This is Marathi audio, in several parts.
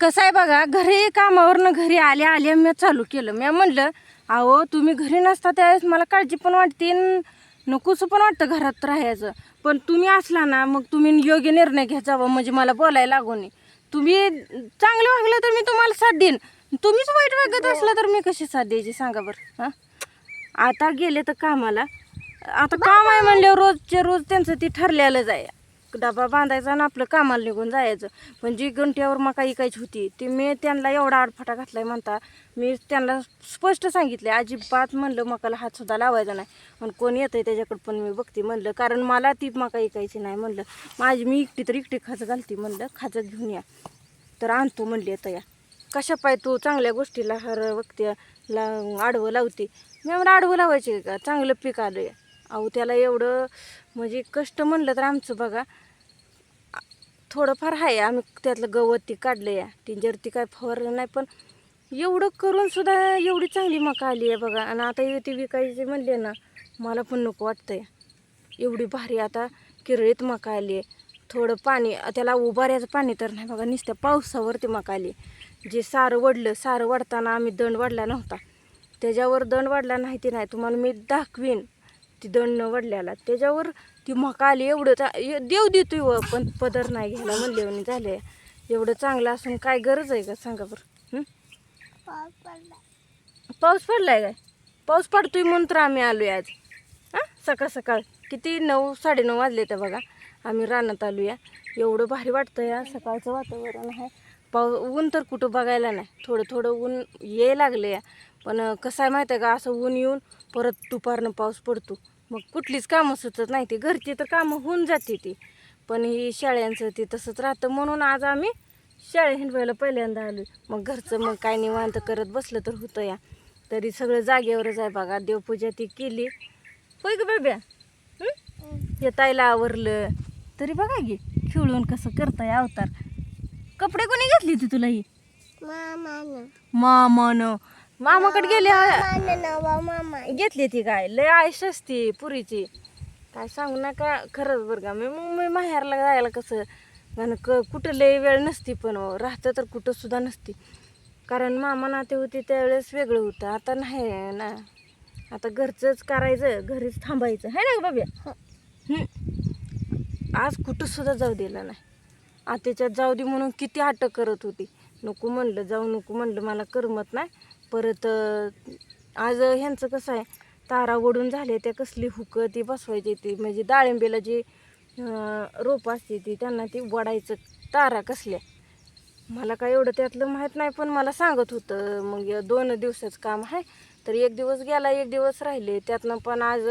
कसं आहे बघा घरी कामावरनं घरी आल्या आल्या मी चालू केलं. मी म्हणलं अहो तुम्ही घरी नसता त्यावेळेस मला काळजी पण वाटते नकोसं पण वाटतं घरात राहायचं. पण तुम्ही असला ना मग तुम्ही योग्य निर्णय घ्यायचा म्हणजे मला बोलायला लागू नये. तुम्ही चांगलं वागलं तर मी तुम्हाला साथ देईन. तुम्हीच वाईट वागत असलं तर मी कशी साथ द्यायची सांगा बरं हां? आता गेले तर कामाला. आता काम आहे म्हणल्यावर रोजचे रोज त्यांचं ते ठरलेलंच आहे. डबा बांधायचा आणि आपलं कामाला निघून जायचं. पण जी गंठ्यावर मका इकायची होती ती मी त्यांना एवढा आडफाटा घातलाय म्हणता मी त्यांना स्पष्ट सांगितले अजिबात म्हणलं मकाला हात सुद्धा लावायचा नाही. पण कोण येतंय त्याच्याकडे पण मी बघते म्हणलं कारण मला ती मका इकायची नाही म्हणलं. माझी मी एकटी तर एकटी खाजं घालते म्हणलं खाजं घेऊन या. तर आणतो म्हणली आता या. कशा पाय तू चांगल्या गोष्टीला हर व्यक्तीला आडवं लावते. मी म्हणलं आडवं लावायचे का? चांगलं पीक आलं या अहो त्याला एवढं म्हणजे कष्ट म्हणलं तर आमचं बघा. थोडंफार आहे आम्ही त्यातलं गवत ती काढलं या टिंजर ती काय फवारलं नाही पण एवढं करून सुद्धा एवढी चांगली मका आली आहे बघा. आणि आता ती विकायची म्हणले ना मला पण नको वाटतंय. एवढी भारी आता किरळीत मका आली आहे. थोडं पाणी त्याला उभाऱ्याचं पाणी तर नाही बघा नुसत्या पावसावरती मका आली. जे सारं वडलं सारं वडताना आम्ही दंड वाढला नव्हता. त्याच्यावर दंड वाढला नाही ते नाही तुम्हाला मी दाखवीन. ती दंड वडल्याला. त्याच्यावर ती मका आली एवढं चा देव देतोय व पण पदर नाही घ्यायला म्हणले म्हणे झाले. एवढं चांगलं असून काय गरज आहे का? सांगा बरं? पाऊस पडलाय. काय? पाऊस पडतोय म्हणून तर आम्ही आलोय आज. हां? सकाळ सकाळ. किती नऊ साडेनऊ वाजले तर बघा. आम्ही रानात आलोया. एवढं भारी वाटतं या सकाळचं वातावरण आहे. पाऊ ऊन तर कुठं बघायला नाही. थोडं थोडं ऊन ये लागलं या पण कसं आहे माहिती आहे का? असं ऊन येऊन परत दुपारनं पाऊस पडतो. मग कुठलीच कामं सुचत नाही ती. घरची तर कामं होऊन जाते ती. पण ही शाळ्यांचं ते तसंच राहतं. म्हणून आज आम्ही शाळे हिंडवायला पहिल्यांदा आलो मग घरचं मग काय निवांत करत बसलं तर होतं या. तरी सगळं जागेवरच आहे बघा. देवपूजा ती केली. होय ग बाब्या? ताईला आवरलं. तरी बघा की खेळून कसं करताय अवतार. कपडे कोणी घेतली ती तुला ही? मामान. मामाकडे गेले घेतली ती काय? लय आयुष असते पुरीची. काय सांगू नका खरंच बरं का. मी मग मी माहेरला जायला कसं आणि क कुठं लय वेळ नसती पण हो, राहतं तर कुठं सुद्धा नसती. कारण मामा नाते होते त्यावेळेस वेगळं होतं. आता नाही ना. आता घरचंच करायचं घरीच थांबायचं. है ना ग बाब्या? हं. आज कुठं सुद्धा जाऊ दिलं नाही. आत्याच्यात जाऊ दे म्हणून किती अटक करत होती. नको म्हणलं जाऊ नको म्हणलं मला करमत नाही. परत आज ह्यांचं कसं आहे तारा ओढून झाले त्या कसली हुकं ती बसवायची ती. म्हणजे डाळिंबीला जी रोपं रोप असते ती त्यांना ती वडायचं तारा कसल्या? मला काय एवढं त्यातलं माहीत नाही पण मला सांगत होतं. मग दोन दिवसाचं काम आहे तर एक दिवस गेला एक दिवस राहिले. त्यातनं पण आज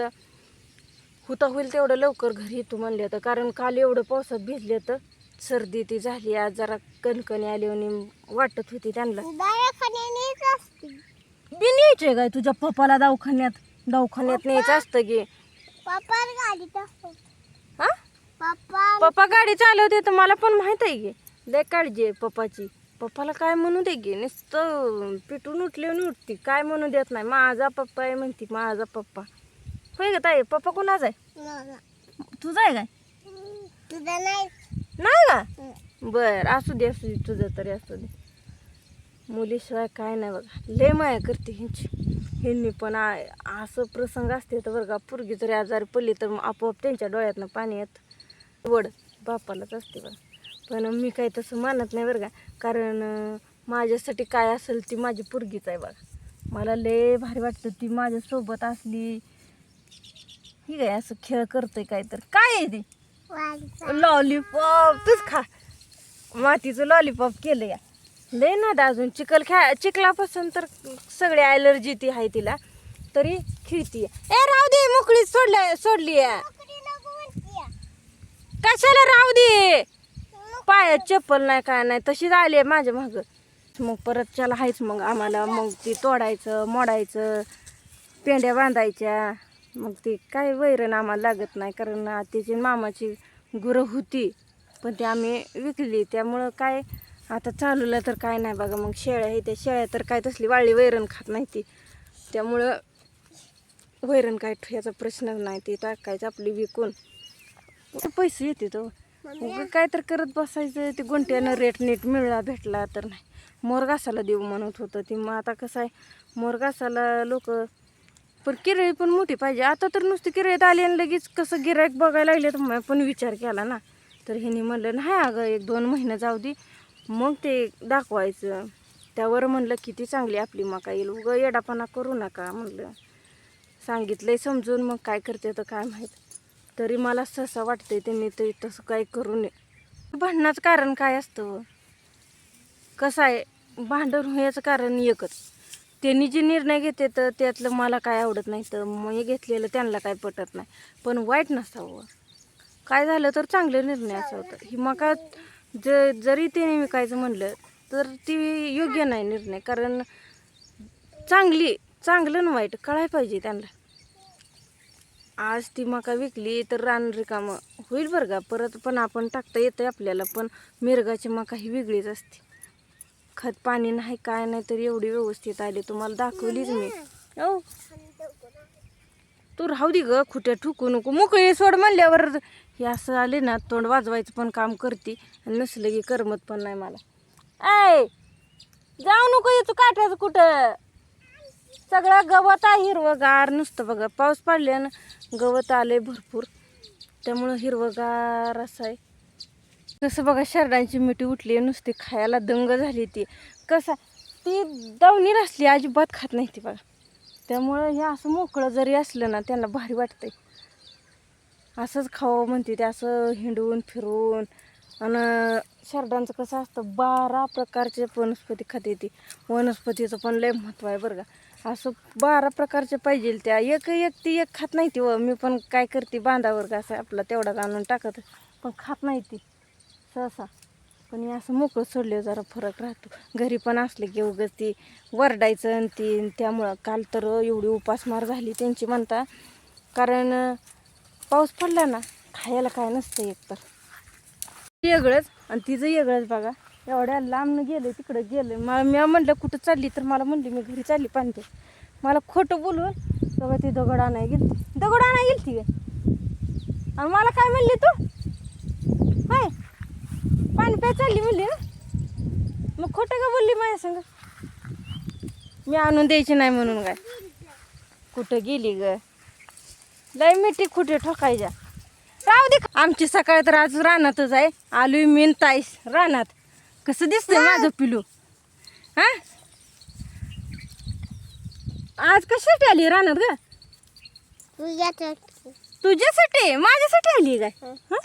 होता होईल तेवढं लवकर घरी येतो म्हणले तर कारण काल एवढं पावसात भिजले तर सर्दी ती झाली आज जरा कणकणी आली आणि वाटत होती त्यांना. बिन यायचंय काय तुझ्या पप्पाला दवाखान्यात? दवाखान्यात न्यायचं असतं की? हा? पप्पा गाडी चालवते तर मला पण माहीत आहे की. लय काळजी आहे पप्पाची. पप्पाला काय म्हणू दे गे नुसतं पिटून उठले उठती. काय म्हणू देत नाही. माझा पप्पा आहे म्हणती माझा पप्पा. होय ग ताई पप्पा कोणाचा आहे? तुझा आहे काय? नाही. का? बर असू दे असू दे तुझं तरी असू दे. मुलीशिवाय काय नाही बघा. लय माया करते ह्यांची. ह्यांनी पण असं प्रसंग असते तर बरं का पोरगी जरी आजारी पडली तर आपोआप त्यांच्या डोळ्यातनं पाणी येत. वड बापालाच असते बघा. पण मी काही तसं मानत नाही बरं का. कारण माझ्यासाठी काय असेल ती माझी पोरगीच आहे बघा. मला लय भारी वाटतं ती माझ्यासोबत असली. ही काय असं खेळ करतोय काय तर. काय आहे ते? लॉलीपॉप तूच खा. मातीचं लॉलीपॉप केलं या. लय ना अजून. चिखल खेळ चिखलापासून तर सगळी ॲलर्जी ती आहे तिला. तरी खेळती ए राहू दे मोकळी सोडल्या सोडली आहे. कशाला राहू दे? पायात चप्पल नाही काय नाही. तशीच आली आहे माझ्या माग. मग परत त्याला हायच मग आम्हाला. मग ती तोडायचं मोडायचं पेंड्या बांधायच्या. मग ते काय वैरण आम्हाला लागत नाही कारण तिची मामाची गुरं होती पण ती आम्ही विकली. त्यामुळं काय आता चालूला तर काय नाही बघा मग शेळ्या आहे त्या शेळ्या तर काय तसली वाळली वैरण खात नाही ती. त्यामुळं वैरण काय याचा प्रश्नच नाही ती टाकायचं आपली विकून. पैसे येते तो. काय तर करत बसायचं ते गुंट्यानं रेट नीट मिळला भेटला तर नाही. मोरगासाला देऊ म्हणत होतं ती मग आता कसं आहे मोरगासाला लोक पण किरळी पण मोठी पाहिजे. आता तर नुसती किरळीत आली आणि लगेच कसं गिरायक बघायला लागले. तर मी पण विचार केला ना. तर हिने म्हणलं नाही अगं एक दोन महिने जाऊ दे. मग ते दाखवायचं. त्यावर म्हणलं किती चांगली आपली मका येईल. उगं येडापणा करू नका म्हणलं. सांगितलंय समजून मग काय करते तर काय माहीत. तरी मला सहसा वाटतंय त्यांनी ते तसं काही करू नये. भांडणाचं कारण काय असतं? कसं आहे? भांडण व्हायचं कारण एकच. त्यांनी जे निर्णय घेते तर त्यातलं मला काय आवडत नाही तर मी घेतलेलं त्यांना काय पटत नाही. पण वाईट नसावं. काय झालं तर चांगले निर्णय असावं. ही मका ज जरी त्याने विकायचं म्हणलं तर ती योग्य नाही निर्णय. कारण चांगली चांगलं ना वाईट कळायला पाहिजे त्यांना. आज ती मका विकली तर रान रिकामं होईल बरं का? परत पण आपण टाकता येतं आपल्याला पण मिरगाची मका ही वेगळीच असते. खत पाणी नाही काय नाही तर एवढी व्यवस्थित आली. तुम्हाला दाखवलीच मी. हो. तू राहू दे ग खुट्या ठुकू नको. मोकळी सोड म्हणल्यावर. हे असं आले ना तोंड वाजवायचं पण काम करते. आणि नसलं की करमत पण नाही मला. आय जाऊ नको येतो काट्याचं कुठं. सगळा गवत आहे हिरवगार. नुसतं बघा पाऊस पडल्यानं गवत आले भरपूर. त्यामुळं हिरवंगार असं आहे. कसं बघा शरडांची मिठी उठली नुसती खायला दंग झाली ती. कसं ती दावणी असली अजिबात खात नाही ती बघा. त्यामुळं हे असं मोकळं जरी असलं ना त्यांना भारी वाटतंय. असंच खावं म्हणते ते असं हिंडून फिरून. आणि शरडांचं कसं असतं बारा प्रकारचे वनस्पती खाते ती. वनस्पतीचं पण लय महत्त्व आहे बरं का. असं बारा प्रकारचे पाहिजे त्या. एक एक ती एक खात नाही ती व मी पण काय करते बांधावर का असं आपला तेवढाच आणून टाकत. पण खात नाही ती. सहसा. पण हे असं मोकळं सोडलं जरा फरक राहतो. घरी पण असले की उगच ती वरडायचं आणि ती त्यामुळं काल तर एवढी उपासमार झाली त्यांची म्हणता. कारण पाऊस पडला ना खायला काय नसतं एकतर वेगळंच आणि तिचं वेगळंच बघा. एवढ्या लांबनं गेलं तिकडं गेलं. मला मी म्हणलं कुठं चालली? तर मला म्हणली मी घरी चालली पानते मला खोटं बोलून बघा ती दगड आणाय गेली दगड आणाय गेली ती आणि मला काय म्हणली तू? हाय? पाणी प्या चालली म्हणली ना. मग खोटं का बोलली माझ्या संग? मी आणून द्यायची नाही म्हणून काय? कुठं गेली ग? लय मिठी कुठे ठोकायच्या. राहू दे आमची सकाळ तर आज रानातच आहे. आलोय मीन ताईस रानात. कसं दिसतंय माझं पिलू? हा? आज कशासाठी आली रानात ग? तुझ्यासाठी. तुझ्यासाठी? माझ्यासाठी आली काय? हं?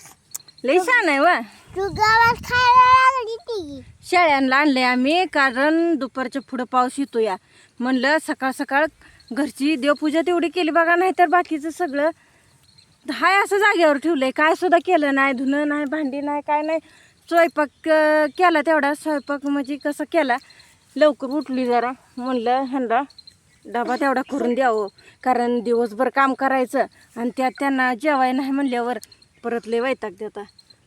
लय छान आहे वा. तू गावात खायला लागली ती शेळ्यांना आणले आम्ही कारण दुपारच्या पुढं पाऊस येतो या म्हणलं सकाळ सकाळ घरची देवपूजा तेवढी केली बघा नाही तर बाकीचं सगळं हाय असं जागेवर ठेवलंय. काय सुद्धा केलं नाही धुणं नाही भांडी नाही काय नाही. स्वयंपाक केला तेवढा. स्वयंपाक म्हणजे कसं केला? लवकर उठली जरा. म्हणलं ह्यांना डबा तेवढा करून द्यावं कारण दिवसभर काम करायचं आणि त्यात त्यांना जेवाय नाही म्हणल्यावर परत लय वैताग देता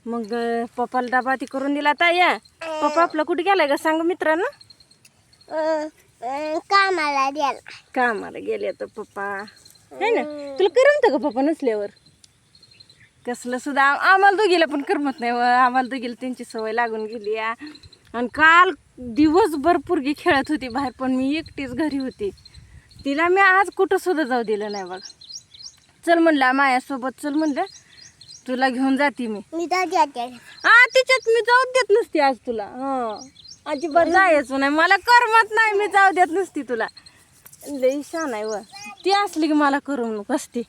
मग पप्पाला डबा ती करून दिला आता या पप्पा आपला कुठे गेलाय का सांग मित्रांनो. कामाला द्यायला कामाला गेले तर पप्पा. है ना? तुला करमतं का पप्पा नसल्यावर? कसलं सुद्धा आम- आम्हाला दोघीला पण करमत नाही व. आम्हाला दोघीला त्यांची सवय लागून गेली. आणि काल दिवसभर पुरगी खेळत होती बाहेर पण मी एकटीच घरी होती. तिला मी आज कुठं सुद्धा जाऊ दिलं नाही बघ. चल म्हणलं माझ्यासोबत चल म्हणलं. तुला घेऊन जाते मी. मी तर जाते. हा तिच्यात मी जाऊ देत नसती आज तुला. हं. अजिबात जायचं नाही. मला करमत नाही मी जाऊ देत नसती तुला. लई छान आहे व. ती असली की मला करमणूक असते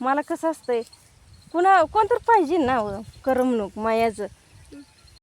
मला कसं असतंय? कुणा कोणतर पाहिजे ना व करमणूक मायाचं.